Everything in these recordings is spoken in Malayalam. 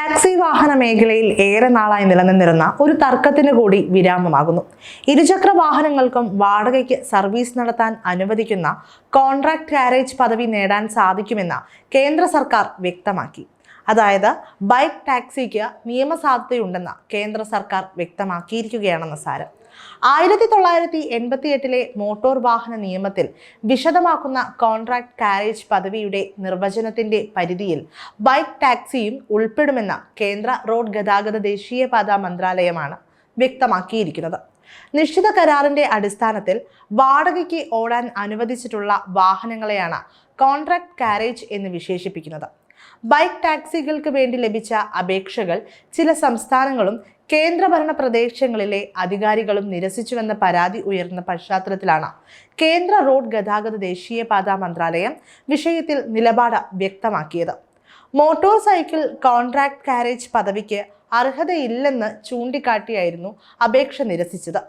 ടാക്സി വാഹന മേഖലയിൽ ഏറെ നാളായി നിലനിന്നിരുന്ന ഒരു തർക്കത്തിന് കൂടി വിരാമമാകുന്നു. ഇരുചക്ര വാഹനങ്ങൾക്കും വാടകയ്ക്ക് സർവീസ് നടത്താൻ അനുവദിക്കുന്ന കോൺട്രാക്ട് കാരേജ് പദവി നേടാൻ സാധിക്കുമെന്ന് കേന്ദ്ര സർക്കാർ വ്യക്തമാക്കി. അതായത് ബൈക്ക് ടാക്സിക്ക് നിയമസാധുതയുണ്ടെന്ന് കേന്ദ്ര സർക്കാർ വ്യക്തമാക്കിയിരിക്കുകയാണെന്ന് സാരം. ആയിരത്തി തൊള്ളായിരത്തി എൺപത്തി എട്ടിലെ മോട്ടോർ വാഹന നിയമത്തിൽ വിശദമാക്കുന്ന കോൺട്രാക്ട് കാരേജ് പദവിയുടെ നിർവചനത്തിന്റെ പരിധിയിൽ ബൈക്ക് ടാക്സിയും ഉൾപ്പെടുമെന്ന കേന്ദ്ര റോഡ് ഗതാഗത ദേശീയപാത മന്ത്രാലയമാണ് വ്യക്തമാക്കിയിരിക്കുന്നത്. നിശ്ചിത കരാറിന്റെ അടിസ്ഥാനത്തിൽ വാടകയ്ക്ക് ഓടാൻ അനുവദിച്ചിട്ടുള്ള വാഹനങ്ങളെയാണ് കോൺട്രാക്ട് കാരേജ് എന്ന് വിശേഷിപ്പിക്കുന്നത്. ബൈക്ക് ടാക്സികൾക്ക് വേണ്ടി ലഭിച്ച അപേക്ഷകൾ ചില സംസ്ഥാനങ്ങളും കേന്ദ്രഭരണ പ്രദേശങ്ങളിലെ അധികാരികളും നിരസിച്ചുവെന്ന പരാതി ഉയർന്ന പശ്ചാത്തലത്തിലാണ്. കേന്ദ്ര റോഡ് ഗതാഗത ദേശീയപാത മന്ത്രാലയം വിഷയത്തിൽ നിലപാട് വ്യക്തമാക്കിയത്. മോട്ടോർ സൈക്കിൾ കോൺട്രാക്ട് കാരേജ് പദവിക്ക് അർഹതയില്ലെന്ന് ചൂണ്ടിക്കാട്ടിയായിരുന്നു അപേക്ഷ നിരസിച്ചത്.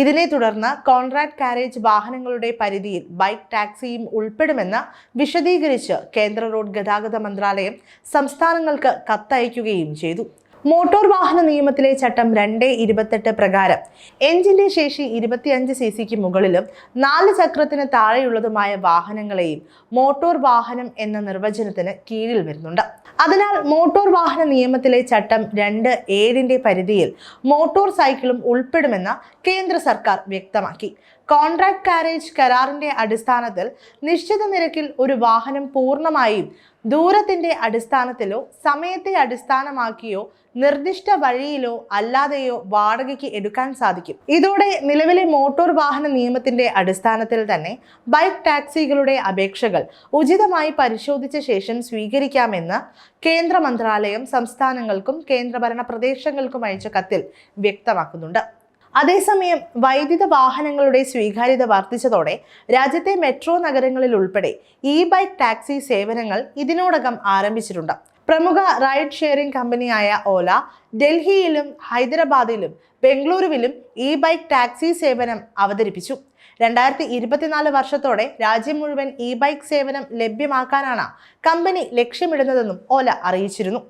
ഇതിനെ തുടർന്ന് കോൺട്രാക്ട് കാരേജ് വാഹനങ്ങളുടെ പരിധിയിൽ ബൈക്ക് ടാക്സിയും ഉൾപ്പെടുമെന്ന് വിശദീകരിച്ച് കേന്ദ്ര റോഡ് ഗതാഗത മന്ത്രാലയം സംസ്ഥാനങ്ങൾക്ക് കത്തയക്കുകയും ചെയ്തു. മോട്ടോർ വാഹന നിയമത്തിലെ ചട്ടം രണ്ട് ഇരുപത്തെട്ട് പ്രകാരം എഞ്ചിന്റെ ശേഷി ഇരുപത്തിയഞ്ച് സി സിക്ക് മുകളിലും നാല് ചക്രത്തിന് താഴെയുള്ളതുമായ വാഹനങ്ങളെയും മോട്ടോർ വാഹനം എന്ന നിർവചനത്തിന് കീഴിൽ വരുന്നുണ്ട്. അതിനാൽ മോട്ടോർ വാഹന നിയമത്തിലെ ചട്ടം രണ്ട് ഏഴിന്റെ പരിധിയിൽ മോട്ടോർ സൈക്കിളും ഉൾപ്പെടുമെന്ന് കേന്ദ്ര സർക്കാർ വ്യക്തമാക്കി. കോൺട്രാക്ട് കാരേജ് കരാറിന്റെ അടിസ്ഥാനത്തിൽ നിശ്ചിത നിരക്കിൽ ഒരു വാഹനം പൂർണമായും ദൂരത്തിന്റെ അടിസ്ഥാനത്തിലോ സമയത്തെ അടിസ്ഥാനമാക്കിയോ നിർദ്ദിഷ്ട വഴിയിലോ അല്ലാതെയോ വാടകയ്ക്ക് എടുക്കാൻ സാധിക്കും. ഇതോടെ നിലവിലെ മോട്ടോർ വാഹന നിയമത്തിന്റെ അടിസ്ഥാനത്തിൽ തന്നെ ബൈക്ക് ടാക്സികളുടെ അപേക്ഷകൾ ഉചിതമായി പരിശോധിച്ച ശേഷം സ്വീകരിക്കാമെന്ന് കേന്ദ്ര മന്ത്രാലയം സംസ്ഥാനങ്ങൾക്കും കേന്ദ്രഭരണ പ്രദേശങ്ങൾക്കും അയച്ച കത്തിൽ വ്യക്തമാക്കുന്നുണ്ട്. അതേസമയം വൈദ്യുത വാഹനങ്ങളുടെ സ്വീകാര്യത വർദ്ധിച്ചതോടെ രാജ്യത്തെ മെട്രോ നഗരങ്ങളിൽ ഉൾപ്പെടെ ഇ ബൈക്ക് ടാക്സി സേവനങ്ങൾ ഇതിനോടകം ആരംഭിച്ചിട്ടുണ്ട്. പ്രമുഖ റൈഡ് ഷെയറിംഗ് കമ്പനിയായ ഓല ഡൽഹിയിലും ഹൈദരാബാദിലും ബംഗളൂരുവിലും ഇ ബൈക്ക് ടാക്സി സേവനം അവതരിപ്പിച്ചു. രണ്ടായിരത്തി ഇരുപത്തിനാല് വർഷത്തോടെ രാജ്യം മുഴുവൻ ഇ ബൈക്ക് സേവനം ലഭ്യമാക്കാനാണ് കമ്പനി ലക്ഷ്യമിടുന്നതെന്നും ഓല അറിയിച്ചിരുന്നു.